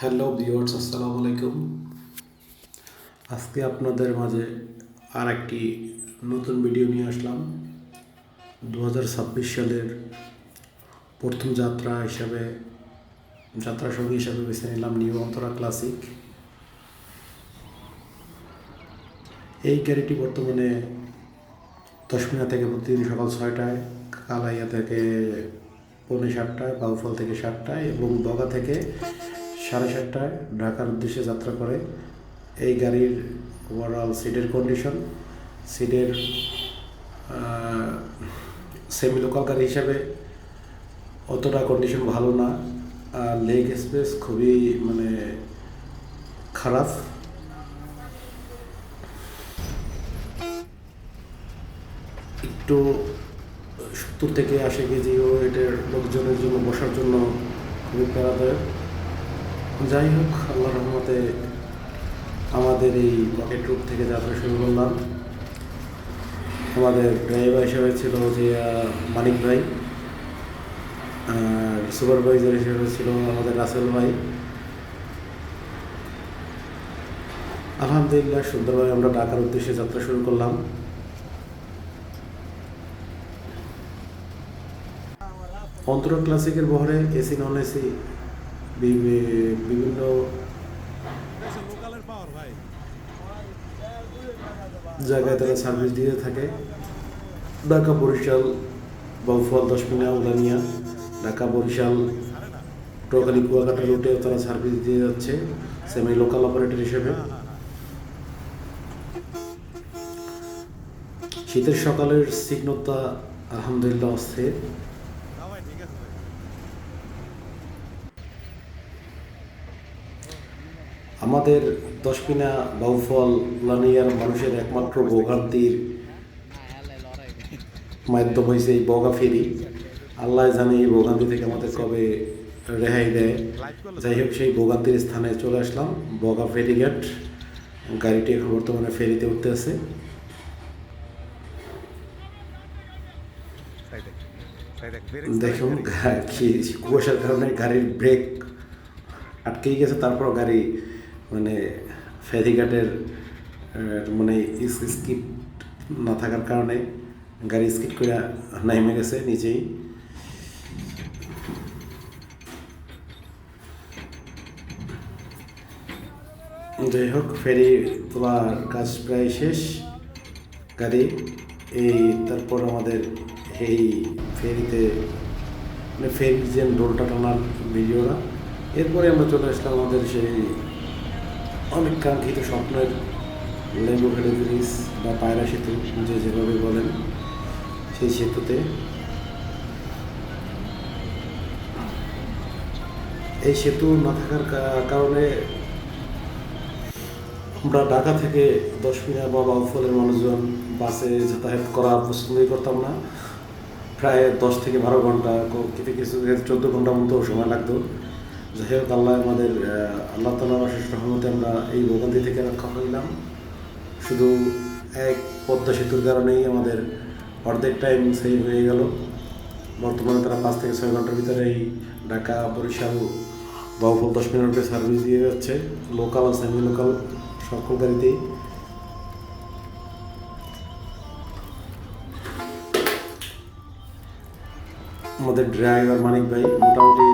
Hello viewers আসসালামু আলাইকুম। আজকে আপনাদের মাঝে আর একটি নতুন ভিডিও নিয়ে আসলাম। দু হাজার ছাব্বিশ সালের প্রথম যাত্রা হিসাবে, যাত্রা সঙ্গী হিসাবে বেছে নিলাম নিউ অন্তরা ক্লাসিক এই গাড়িটি বর্তমানে দশমিনা থেকে প্রতিদিন সকাল ছয়টায়, কালাইয়া থেকে পৌনে সাতটায়, বাউফল থেকে সাতটায় এবং বগা থেকে সাড়ে সাতটায় ঢাকার উদ্দেশ্যে যাত্রা করে। এই গাড়ির ওভারঅল সিটের কন্ডিশন সিটের সেমি লোকাল গাড়ি হিসাবে অতটা কন্ডিশন ভালো না। আর লেগ স্পেস খুবই মানে খারাপ। একটু সত্তর থেকে আশি কেজি ও এটার লোকজনের জন্য বসার জন্য খুবই প্যারাদায়ক। যাই হোক আল্লাহ রহমতে আমাদের এই পকেট রুট থেকে যাত্রা শুরু করলাম। আমাদের ড্রাইভার হিসেবে ছিল যে মানিক ভাই সুপারভাইজার হিসেবে ছিল আমাদের রাসেল ভাই। আলহামদুলিল্লাহ, সুন্দরভাবে আমরা ঢাকার উদ্দেশ্যে যাত্রা শুরু করলাম। অন্তর ক্লাসিকের বহরে এসি নন এসি বিভিন্ন জায়গায় তারা সার্ভিস দিয়ে থাকে। ঢাকা বরিশাল, বাউফল, দশমিনা উলানিয়া ঢাকা বরিশাল টোকালি কুয়াকাটা রুটেও তারা সার্ভিস দিয়ে যাচ্ছে সেমি লোকাল অপারেটর হিসেবে। শীতের সকালের সিগ্নতা আলহামদুলিল্লাহ অস্থির না ভাই ঠিক আছে ভাই আমাদের দশমিনা বাউফল উলানিয়ার মানুষের একমাত্র ভোগান্তির মাধ্যম হয়েছে এই বগা ফেরি। আল্লাহ জানে এই ভোগান্তি থেকে আমাদের কবে রেহাই দেয়। যাই হোক, সেই ভোগান্তির স্থানে চলে আসলাম, বগা ফেরিঘাট গাড়িটি এখন বর্তমানে ফেরিতে উঠতে আছে। দেখুন কুয়াশার কারণে গাড়ির ব্রেক আটকেই গেছে তারপর গাড়ি মানে ফেরিঘাটের মানে স্কিপ না থাকার কারণে গাড়ি স্কিপ করে নেমে গেছে নিচেই যাই হোক, ফেরি তোলার কাজ প্রায় শেষ। গাড়ি, এই তারপর আমাদের এই ফেরিতে মানে ফেরি যে ডোলটা টানার ভিডিওটা, এরপরে আমরা চলে আসলাম আমাদের সেই অনেক কাঙ্ক্ষিত স্বপ্নের লেবু ভ্যালি ব্রিজ বা পায়রা সেতু, যে যেভাবে বলেন সেই সেতুতে। এই সেতু না থাকার কারণে আমরা ঢাকা থেকে দশ মিনিট বা বাউফলের মানুষজন বাসে যাতায়াত করা পছন্দই করতাম না। প্রায় দশ থেকে বারো ঘণ্টা কিছু কিছু চোদ্দ ঘণ্টা মতো সময় লাগতো। যাই আল্লাহ আমাদের আল্লাহ তালার অশেষ রহমতে আমরা এই ভোগান্তি থেকে রক্ষা হইলাম শুধু এক পদ্মা সেতুর কারণেই আমাদের অর্ধেক টাইম সেভ হয়ে গেল। বর্তমানে তারা পাঁচ থেকে ছয় ঘণ্টার ভিতরে এই ঢাকা, বরিশাল, বাউফল দশ মিনিটের সার্ভিস দিয়ে যাচ্ছে। লোকাল আর সেমি লোকাল সকল গাড়িতেই আমাদের ড্রাইভার মানিক ভাই, মোটামুটি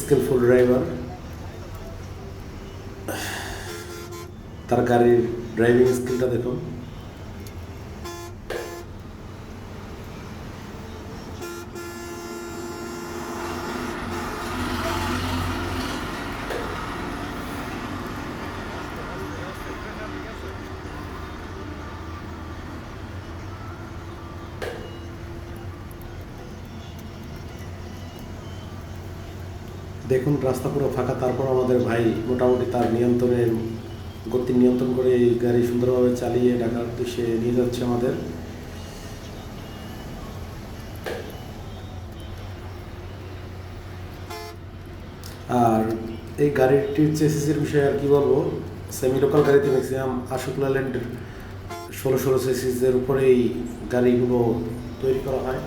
স্কিলফুল ড্রাইভার। তার গাড়ির ড্রাইভিং স্কিলটা দেখুন। দেখুন, রাস্তা পুরো ফাঁকা, তারপর আমাদের ভাই মোটামুটি তার নিয়ন্ত্রণে, গতি নিয়ন্ত্রণ করে এই গাড়ি সুন্দরভাবে চালিয়ে ঢাকার উদ্দেশ্যে নিয়ে যাচ্ছে আমাদের। আর এই গাড়িটির চেসিসের বিষয়ে আর কি বলব? সেমি লোকাল গাড়িতে ম্যাক্সিমাম আশুক ল্যান্ডের ষোলো ষোলো চেসিসের উপরেই গাড়িগুলো তৈরি করা হয়।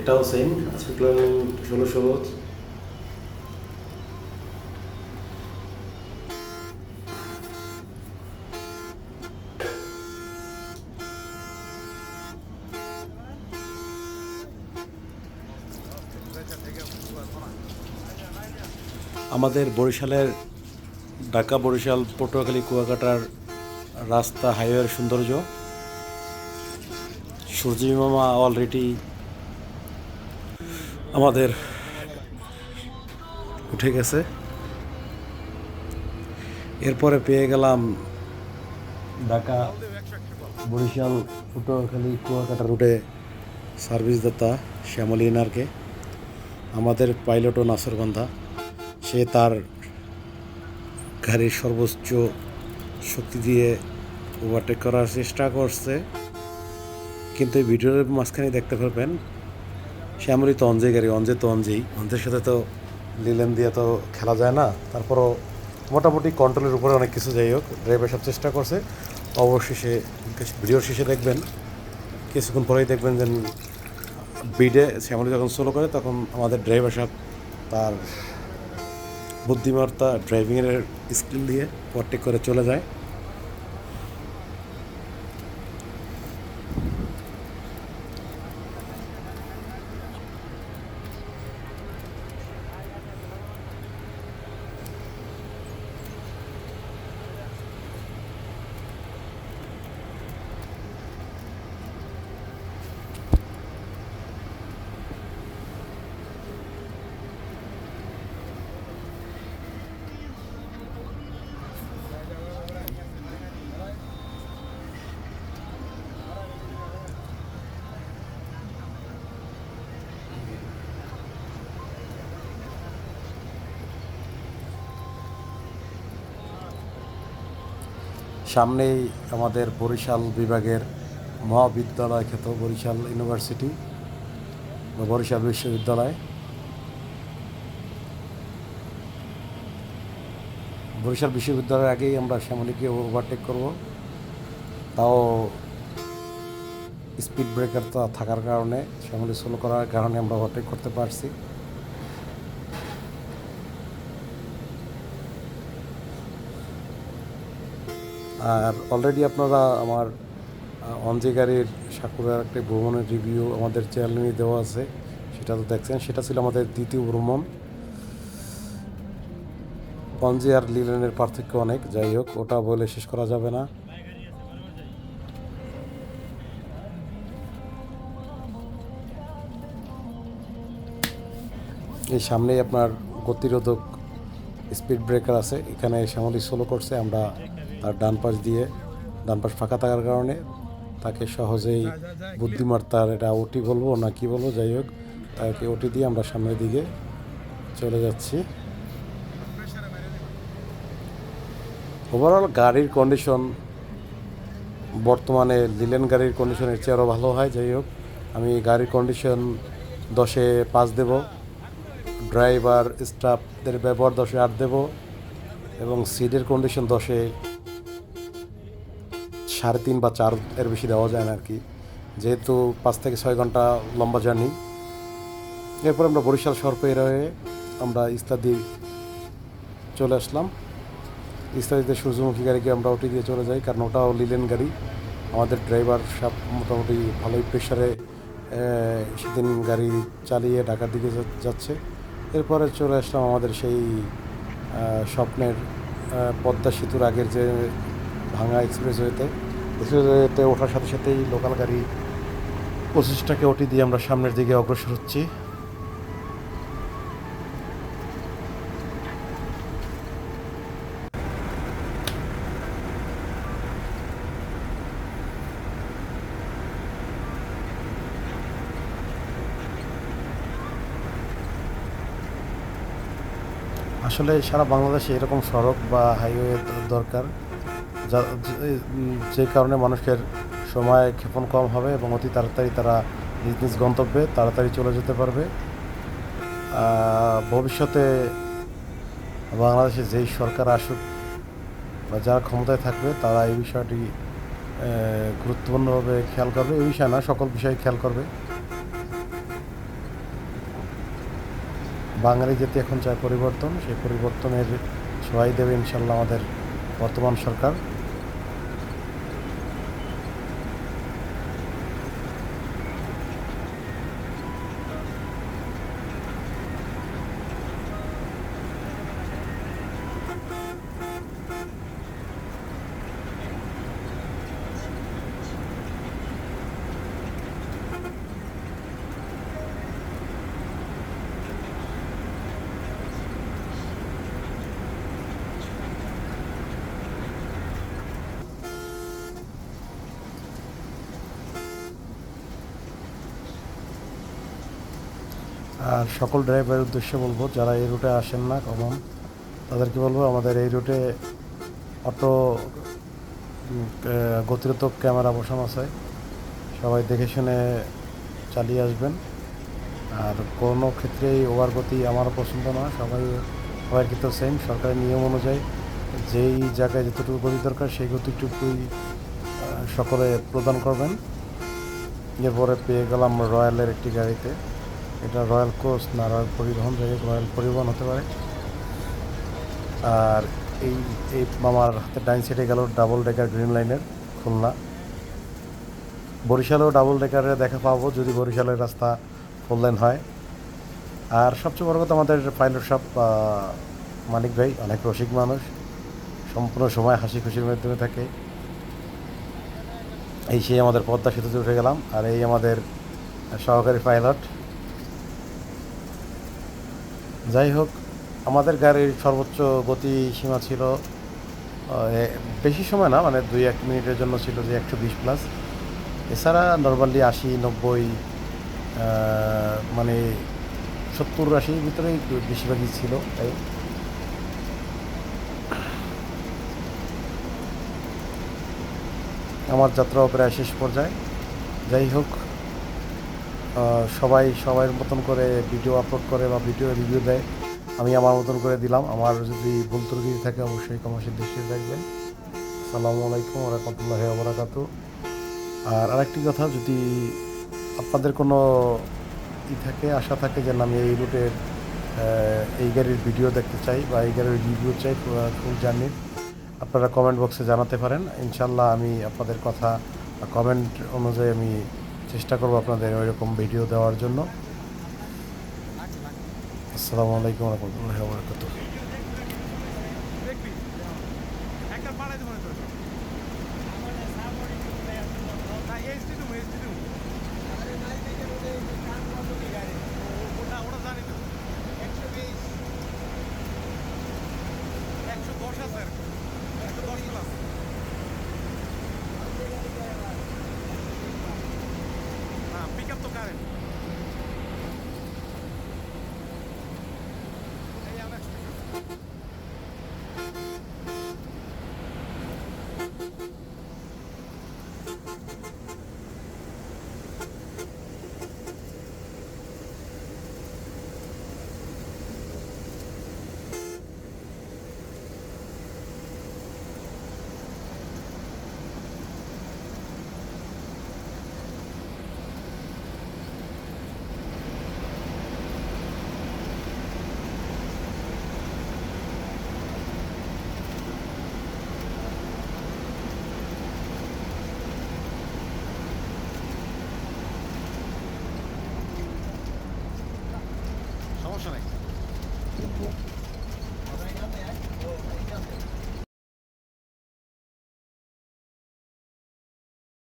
এটাও সেম আশুক ল্যান্ড ষোলো ষোলো আমাদের বরিশালের ঢাকা, বরিশাল, পটুয়াখালী, কুয়াকাটার রাস্তা, হাইওয়ের সৌন্দর্য। সূর্যি মামা অলরেডি আমাদের উঠে গেছে। এরপরে পেয়ে গেলাম ঢাকা, বরিশাল, পটুয়াখালী, কুয়াকাটা রুটে সার্ভিস দাতা শ্যামলী ইনারকে আমাদের পাইলট ও সে তার গাড়ির সর্বোচ্চ শক্তি দিয়ে ওভারটেক করার চেষ্টা করছে। কিন্তু এই ভিডিওর মাঝখানে দেখতে পারবেন, সে শ্যামলি তো অঞ্জে গাড়ি অঞ্জে তো অঞ্জেই অঞ্জের সাথে তো লিলেন দিয়ে তো খেলা যায় না। তারপরও মোটামুটি কন্ট্রোলের উপরে অনেক কিছু যাই হোক ড্রাইভার সব চেষ্টা করছে। অবশেষে ভিডিওর শেষে দেখবেন, কিছুক্ষণ পরেই দেখবেন যে বিডে শ্যামলি যখন সোলো করে, তখন আমাদের ড্রাইভার সাহেব তার বুদ্ধিমত্তা ড্রাইভিংয়ের স্কিল দিয়ে ওভারটেক করে চলে যায়। সামনেই আমাদের বরিশাল বিভাগের মহাবিদ্যালয় খ্যাত বরিশাল ইউনিভার্সিটি বা বরিশাল বিশ্ববিদ্যালয়। বরিশাল বিশ্ববিদ্যালয়ের আগেই আমরা শ্যামলীকে ওভারটেক করব। তাও স্পিড ব্রেকার থাকার কারণে, শ্যামলী স্লো করার কারণে আমরা ওভারটেক করতে পারছি। আর অলরেডি আপনারা আমার আহ, অঞ্জে গাড়ির সাকুরার একটা ভ্রমণের রিভিউ আমাদের চ্যানেলে দেওয়া আছে সেটা তো দেখছেন সেটা ছিল আমাদের দ্বিতীয় ভ্রমণ। পঞ্জে আর লিলেনের পার্থক্য অনেক যাই হোক ওটা বলে শেষ করা যাবে না। এই সামনেই আপনার গতিরোধক স্পিড ব্রেকার আছে এখানে শ্যামলি সোলো করছে আমরা তার ডান পাশ দিয়ে, ডান পাশ ফাঁকা থাকার কারণে তাকে সহজেই বুদ্ধিমত্তার এটা ওটি বলব না কি বলব, যাই হোক, তাকে ওটি দিয়ে আমরা সামনের দিকে চলে যাচ্ছি। ওভারঅল গাড়ির কন্ডিশন বর্তমানে লিলেন গাড়ির কন্ডিশনের চেয়ে আরও ভালো হয়, যাই হোক, আমি গাড়ির কন্ডিশন দশে পাঁচ দেব ড্রাইভার স্টাফদের ব্যবহার দশে আট দেব এবং সিটের কন্ডিশন দশে সাড়ে তিন বা চার এর বেশি দেওয়া যায় না আর কি। যেহেতু পাঁচ থেকে ছয় ঘণ্টা লম্বা জার্নি। এরপর আমরা বরিশাল শহর পেয়ে হয়ে আমরা ইস্তাদি চলে আসলাম। ইস্তাদিতে সূর্যমুখী গাড়িকে আমরা ওটি দিয়ে চলে যাই, কারণ ওটাও লিলেন গাড়ি। আমাদের ড্রাইভার সব মোটামুটি ভালোই প্রেশারে সেদিন গাড়ি চালিয়ে ঢাকার দিকে যাচ্ছে। এরপরে চলে আসলাম আমাদের সেই স্বপ্নের পদ্মা সেতুর আগের যে ভাঙা এক্সপ্রেস এক্সপ্রেসওয়েতে। এক্সপ্রেসওয়েতে ওঠার সাথে সাথেই লোকাল গাড়ি পঁচিশটাকে ওটি দিয়ে আমরা সামনের দিকে অগ্রসর হচ্ছি। আসলে সারা বাংলাদেশে এরকম সড়ক বা হাইওয়ে দরকার। যা, যে- কারণে মানুষের সময় ক্ষেপণ কম হবে এবং অতি তাড়াতাড়ি তারা নিজ নিজ গন্তব্যে তাড়াতাড়ি চলে যেতে পারবে। ভবিষ্যতে বাংলাদেশে যেই সরকার আসুক বা যারা ক্ষমতায় থাকবে, তারা এই বিষয়টি গুরুত্বপূর্ণভাবে খেয়াল করবে। এই বিষয় না, সকল বিষয়ে খেয়াল করবে। বাঙালি জাতি এখন চায় পরিবর্তন। সেই পরিবর্তনের সবাই দেবে ইনশাল্লাহ আমাদের বর্তমান সরকার। আর সকল ড্রাইভারের উদ্দেশ্যে বলব, যারা এই রুটে আসেন না কমন তাদেরকে বলব আমাদের এই রুটে অটো গতিরোধক ক্যামেরা বসানো আছে। সবাই দেখে শুনে চালিয়ে আসবেন। আর কোনো ক্ষেত্রেই ওভার গতি আমারও পছন্দ না। সবাই সবার ক্ষেত্রে সেম সরকারের নিয়ম অনুযায়ী যেই জায়গায় যতটুকু গতি দরকার, সেই গতিটুকুই সকলে প্রদান করবেন। এরপরে পেয়ে গেলাম রয়্যালের একটি গাড়িতে। এটা রয়্যাল কোচ না রয়্যাল পরিবহন, যাই রয়্যাল পরিবহন হতে পারে। আর এই এই আমার হাতে ডাইন সাইডে গেল ডাবল ডেকার গ্রিন লাইনের খুলনা। বরিশালেও ডাবল ডেকারে দেখা পাবো যদি বরিশালের রাস্তা ফোর লেন হয়। আর সবচেয়ে বড় কথা আমাদের পাইলট সব মানিক ভাই, অনেক রসিক মানুষ। সম্পূর্ণ সময় হাসি খুশির মাধ্যমে থাকে। এই সেই আমাদের পদ্মা সেতুতে উঠে গেলাম। আর এই আমাদের সহকারী পাইলট যাই হোক, আমাদের গাড়ির সর্বোচ্চ গতি সীমা ছিল বেশি সময় না মানে দুই এক মিনিটের জন্য ছিল যে একশো বিশ প্লাস এছাড়া নর্মালি আশি, নব্বই মানে সত্তর আশির ভিতরেই বেশিরভাগই ছিল, তাই। আমার যাত্রাও প্রায় শেষ পর্যায়ে। যাই হোক সবাই সবার মতন করে ভিডিও আপলোড করে বা ভিডিও রিভিউ দেয়। আমি আমার মতন করে দিলাম। আমার যদি ভুল ত্রুটি থাকে অবশ্যই কমার্শিয়াল দৃষ্টিতে রাখবেন সালামু আলাইকুম রহমতুল্লাহ আবরাকাতু আর আরেকটি কথা, যদি আপনাদের কোনো ই থাকে, আশা থাকে যে আমি এই রুটের এই গাড়ির ভিডিও দেখতে চাই বা এই গাড়ির রিভিউ চাই, ফুল জার্নির, আপনারা কমেন্ট বক্সে জানাতে পারেন। ইনশাল্লাহ আমি আপনাদের কথা কমেন্ট অনুযায়ী আমি চেষ্টা করব আপনাদের ওইরকম ভিডিও দেওয়ার জন্য। আসসালামু আলাইকুম রহমতুল্লাহ বরকত